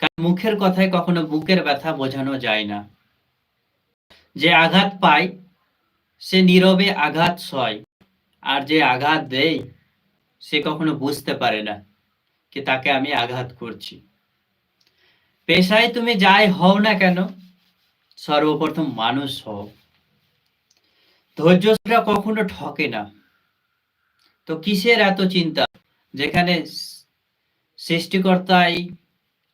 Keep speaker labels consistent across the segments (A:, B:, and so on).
A: কারণ মুখের কথায় কখনো বুকের ব্যথা বোঝানো যায় না। যে আঘাত পায়, সে নীরবে আঘাত সয় আর যে আঘাত দেয়, সে কখনো বুঝতে পারে না কি তাকে আমি আঘাত করছি। পেশায় তুমি যাই হও না কেন, সর্বপ্রথম মানুষ হও। ধৈর্যরা কখনো ঠকে না। তো কিসের এত চিন্তা? যেখানে সৃষ্টিকর্তাই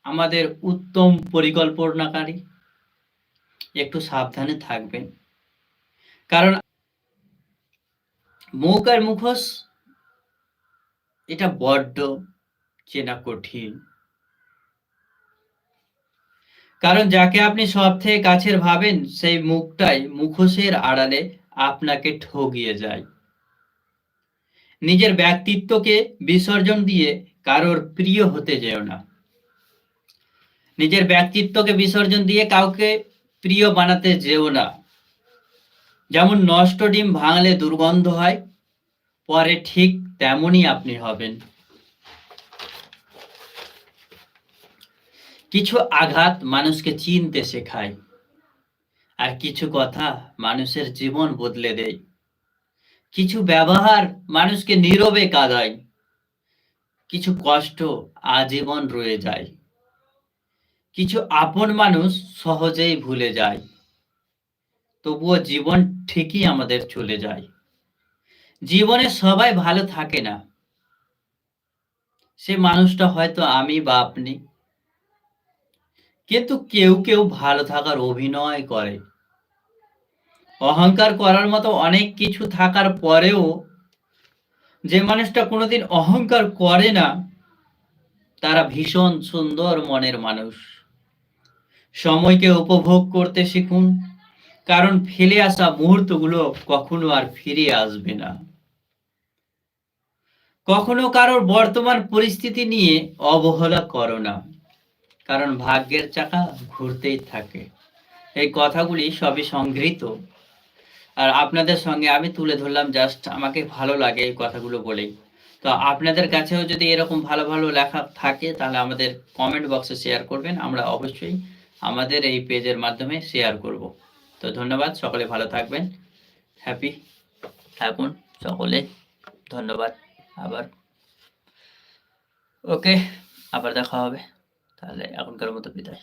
A: আমাদের উত্তম পরিকল্পনাকারী একটু সাবধানে থাকবেন। কারণ মুখ আর মুখোশ, এটা বড্ড চেনা কঠিন। কারণ যাকে আপনি সব থেকে কাছের ভাবেন, সেই মুখটাই মুখোশের আড়ালে আপনাকে ঠগিয়ে যায়। নিজের ব্যক্তিত্বকে বিসর্জন দিয়ে কারোর প্রিয় হতে যেও না। নিজের ব্যক্তিত্বকে বিসর্জন দিয়ে কাউকে প্রিয় বানাতে যেও না। যেমন নষ্ট ডিম ভাঙলে দুর্গন্ধ হয়, পরে ঠিক তেমনই আপনি হবেন। কিছু আঘাত মানুষকে চিনতে শেখায়, আর কিছু কথা মানুষের জীবন বদলে দেয়। কিছু ব্যবহার মানুষকে নীরবে কাঁদায়, কিছু কষ্ট আজীবন রয়ে যায়। কিছু আপন মানুষ সহজেই ভুলে যায়। তবুও জীবন ঠিকই আমাদের চলে যায়। জীবনে সবাই ভালো থাকে না। সে মানুষটা হয়তো আমি বা আপনি। কিন্তু কেউ কেউ ভালো থাকার অভিনয় করে। অহংকার করার মতো অনেক কিছু থাকার পরেও যে মানুষটা কোনোদিন অহংকার করে না, তারা ভীষণ সুন্দর মনের মানুষ। সময়কে উপভোগ করতে শিখুন, কারণ ফেলে আসা মুহূর্তগুলো কখনো আর ফিরে আসবে না। কখনো কারোর বর্তমান পরিস্থিতি নিয়ে অবহেলা করো না, কারণ ভাগ্যের চাকা ঘুরতেই থাকে। এই কথাগুলি সবই সংগৃহীত। আর আপনাদের সঙ্গে আমি তুলে ধরলাম জাস্ট আমাকে ভালো লাগে এই কথাগুলো বলেই। তো আপনাদের কাছেও যদি এরকম ভালো ভালো লেখা থাকে, তাহলে আমাদের কমেন্ট বক্সে শেয়ার করবেন, আমরা অবশ্যই আমাদের এই পেজের মাধ্যমে শেয়ার করব। তো ধন্যবাদ, সকলে ভালো থাকবেন হ্যাপি থাকুন সকলে, ধন্যবাদ, আবার। ওকে আবার দেখা হবে, তাহলে এখনকার মতো বিদায়।